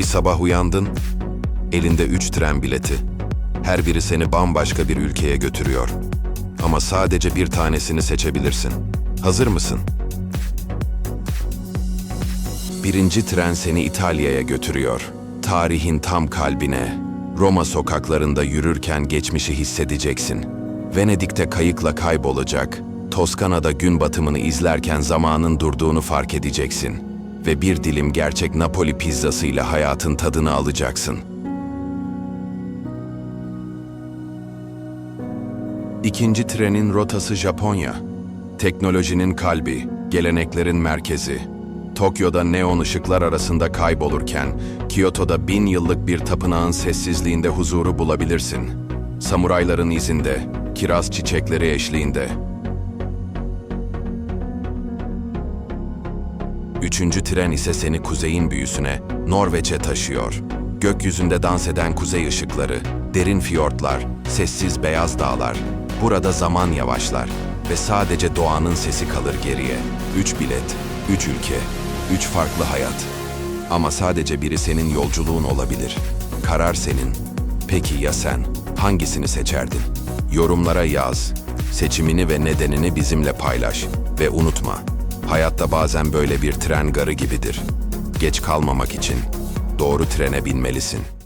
Bir sabah uyandın, elinde üç tren bileti. Her biri seni bambaşka bir ülkeye götürüyor. Ama sadece bir tanesini seçebilirsin. Hazır mısın? Birinci tren seni İtalya'ya götürüyor. Tarihin tam kalbine. Roma sokaklarında yürürken geçmişi hissedeceksin. Venedik'te kayıkla kaybolacak. Toskana'da gün batımını izlerken zamanın durduğunu fark edeceksin. Ve bir dilim gerçek Napoli pizzasıyla hayatın tadını alacaksın. İkinci trenin rotası Japonya. Teknolojinin kalbi, geleneklerin merkezi. Tokyo'da neon ışıklar arasında kaybolurken, Kyoto'da bin yıllık bir tapınağın sessizliğinde huzuru bulabilirsin. Samurayların izinde, kiraz çiçekleri eşliğinde. Üçüncü tren ise seni kuzeyin büyüsüne, Norveç'e taşıyor. Gökyüzünde dans eden kuzey ışıkları, derin fiyortlar, sessiz beyaz dağlar. Burada zaman yavaşlar ve sadece doğanın sesi kalır geriye. Üç bilet, üç ülke, üç farklı hayat. Ama sadece biri senin yolculuğun olabilir. Karar senin. Peki ya sen? Hangisini seçerdin? Yorumlara yaz. Seçimini ve nedenini bizimle paylaş. Ve unutma, hayatta bazen böyle bir tren garı gibidir. Geç kalmamak için doğru trene binmelisin.''